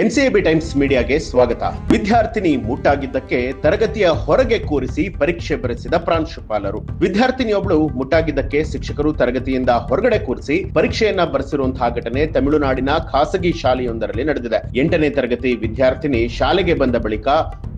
ಎನ್ಸಿಎಬಿ times ಮೀಡಿಯಾಗೆ ಸ್ವಾಗತ. ವಿದ್ಯಾರ್ಥಿನಿ ಮುಟ್ಟಾಗಿದ್ದಕ್ಕೆ ತರಗತಿಯ ಹೊರಗೆ ಕೂರಿಸಿ ಪರೀಕ್ಷೆ ಬರೆಸಿದ ಪ್ರಾಂಶುಪಾಲರು ವಿದ್ಯಾರ್ಥಿನಿಯೊಬ್ಬಳು ಮುಟ್ಟಾಗಿದ್ದಕ್ಕೆ ಶಿಕ್ಷಕರು ತರಗತಿಯಿಂದ ಹೊರಗಡೆ ಕೂರಿಸಿ ಪರೀಕ್ಷೆಯನ್ನ ಬರೆಸಿರುವಂತಹ ಘಟನೆ ತಮಿಳುನಾಡಿನ ಖಾಸಗಿ ಶಾಲೆಯೊಂದರಲ್ಲಿ ನಡೆದಿದೆ. ಎಂಟನೇ ತರಗತಿ ವಿದ್ಯಾರ್ಥಿನಿ ಶಾಲೆಗೆ ಬಂದ ಬಳಿಕ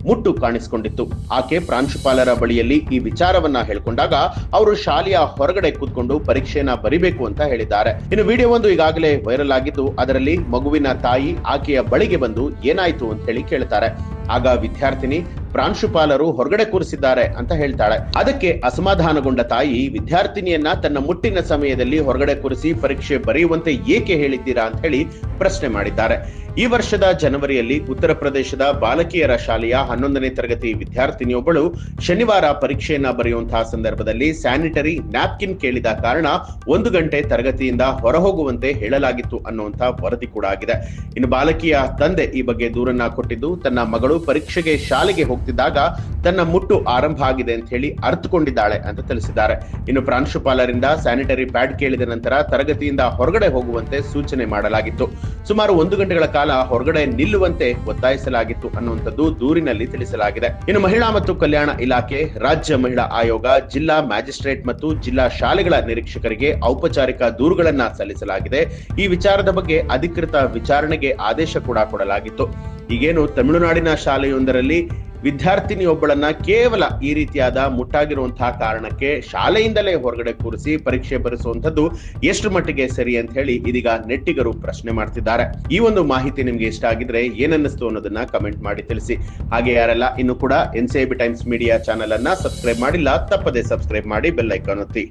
ಮುಟ್ಟು ಕಾಣಿಸಿಕೊಂಡಿತ್ತು. ಆಕೆ ಪ್ರಾಂಶುಪಾಲರ ಬಳಿಯಲ್ಲಿ ಈ ವಿಚಾರವನ್ನ ಹೇಳ್ಕೊಂಡಾಗ ಅವರು ಶಾಲೆಯ ಹೊರಗಡೆ ಕೂತ್ಕೊಂಡು ಪರೀಕ್ಷೆಯನ್ನ ಬರಿಬೇಕು ಅಂತ ಹೇಳಿದ್ದಾರೆ. ಇನ್ನು ವಿಡಿಯೋ ಒಂದು ಈಗಾಗಲೇ ವೈರಲ್ ಆಗಿದ್ದು, ಅದರಲ್ಲಿ ಮಗುವಿನ ತಾಯಿ ಆಕೆಯ ಬಳಿಗೆ ಬಂದು ಏನಾಯ್ತು ಅಂತ ಹೇಳಿ ಕೇಳ್ತಾರೆ. ಆಗ ವಿದ್ಯಾರ್ಥಿನಿ ಪ್ರಾಂಶುಪಾಲರು ಹೊರಗಡೆ ಕೂರಿಸಿದ್ದಾರೆ ಅಂತ ಹೇಳ್ತಾಳೆ. ಅದಕ್ಕೆ ಅಸಮಾಧಾನಗೊಂಡ ತಾಯಿ ವಿದ್ಯಾರ್ಥಿನಿಯನ್ನ ತನ್ನ ಮುಟ್ಟಿನ ಸಮಯದಲ್ಲಿ ಹೊರಗಡೆ ಕೂರಿಸಿ ಪರೀಕ್ಷೆ ಬರೆಯುವಂತೆ ಏಕೆ ಹೇಳಿದ್ದೀರಾ ಅಂತ ಹೇಳಿ ಪ್ರಶ್ನೆ ಮಾಡಿದ್ದಾರೆ. ಈ ವರ್ಷದ ಜನವರಿಯಲ್ಲಿ ಉತ್ತರ ಪ್ರದೇಶದ ಬಾಲಕಿಯರ ಶಾಲೆಯ ಹನ್ನೊಂದನೇ ತರಗತಿ ವಿದ್ಯಾರ್ಥಿನಿಯೊಬ್ಬಳು ಶನಿವಾರ ಪರೀಕ್ಷೆಯನ್ನ ಬರೆಯುವಂತಹ ಸಂದರ್ಭದಲ್ಲಿ ಸ್ಯಾನಿಟರಿ ನ್ಯಾಪ್ಕಿನ್ ಕೇಳಿದ ಕಾರಣ ಒಂದು ಗಂಟೆ ತರಗತಿಯಿಂದ ಹೊರಹೋಗುವಂತೆ ಹೇಳಲಾಗಿತ್ತು ಅನ್ನುವಂತಹ ವರದಿ ಕೂಡ ಆಗಿದೆ. ಇನ್ನು ಬಾಲಕಿಯ ತಂದೆ ಈ ಬಗ್ಗೆ ದೂರನ್ನ ಕೊಟ್ಟಿದ್ದು, ತನ್ನ ಮಗಳು ಪರೀಕ್ಷೆಗೆ ಶಾಲೆಗೆ ಹೋಗ್ತಿದ್ದಾಗ ತನ್ನ ಮುಟ್ಟು ಆರಂಭ ಆಗಿದೆ ಅಂತ ಹೇಳಿ ಅರ್ಥಕೊಂಡಿದ್ದಾಳೆ ಅಂತ ತಿಳಿಸಿದ್ದಾರೆ. ಇನ್ನು ಪ್ರಾಂಶುಪಾಲರಿಂದ ಸ್ಯಾನಿಟರಿ ಪ್ಯಾಡ್ ಕೇಳಿದ ನಂತರ ತರಗತಿಯಿಂದ ಹೊರಗಡೆ ಹೋಗುವಂತೆ ಸೂಚನೆ ಮಾಡಲಾಗಿತ್ತು. ಸುಮಾರು ಒಂದು ಗಂಟೆಗಳ ಕಾಲ ಹೊರಗಡೆ ನಿಲ್ಲುವಂತೆ ಒತ್ತಾಯಿಸಲಾಗಿತ್ತು ಅನ್ನುವಂಥದ್ದು ದೂರಿನಲ್ಲಿ ತಿಳಿಸಲಾಗಿದೆ. ಇನ್ನು ಮಹಿಳಾ ಮತ್ತು ಕಲ್ಯಾಣ ಇಲಾಖೆ, ರಾಜ್ಯ ಮಹಿಳಾ ಆಯೋಗ, ಜಿಲ್ಲಾ ಮ್ಯಾಜಿಸ್ಟ್ರೇಟ್ ಮತ್ತು ಜಿಲ್ಲಾ ಶಾಲೆಗಳ ನಿರೀಕ್ಷಕರಿಗೆ ಔಪಚಾರಿಕ ದೂರುಗಳನ್ನ ಸಲ್ಲಿಸಲಾಗಿದೆ. ಈ ವಿಚಾರದ ಬಗ್ಗೆ ಅಧಿಕೃತ ವಿಚಾರಣೆಗೆ ಆದೇಶ ಕೂಡ ಕೊಡಲಾಗಿತ್ತು. ಈಗೇನು ತಮಿಳುನಾಡಿನ ಶಾಲೆಯೊಂದರಲ್ಲಿ ವಿದ್ಯಾರ್ಥಿನಿಯೊಬ್ಬಳನ್ನ ಕೇವಲ ಈ ರೀತಿಯಾದ ಮುಟ್ಟಾಗಿರುವಂತಹ ಕಾರಣಕ್ಕೆ ಶಾಲೆಯಿಂದಲೇ ಹೊರಗಡೆ ಕೂರಿಸಿ ಪರೀಕ್ಷೆ ಬರೆಸುವಂತದ್ದು ಎಷ್ಟು ಮಟ್ಟಿಗೆ ಸರಿ ಅಂತ ಹೇಳಿ ಇದೀಗ ನೆಟ್ಟಿಗರು ಪ್ರಶ್ನೆ ಮಾಡ್ತಿದ್ದಾರೆ. ಈ ಒಂದು ಮಾಹಿತಿ ನಿಮ್ಗೆ ಇಷ್ಟ ಆಗಿದ್ರೆ ಏನನ್ನಿಸ್ತು ಅನ್ನೋದನ್ನ ಕಮೆಂಟ್ ಮಾಡಿ ತಿಳಿಸಿ. ಹಾಗೆ ಯಾರೆಲ್ಲ ಇನ್ನು ಕೂಡ ಎನ್ ಟೈಮ್ಸ್ ಮೀಡಿಯಾ ಚಾನೆಲ್ ಅನ್ನ ಸಬ್ಸ್ಕ್ರೈಬ್ ಮಾಡಿಲ್ಲ, ತಪ್ಪದೆ ಸಬ್ಸ್ಕ್ರೈಬ್ ಮಾಡಿ ಬೆಲ್ ಐಕಾನ್ ಒತ್ತಿ.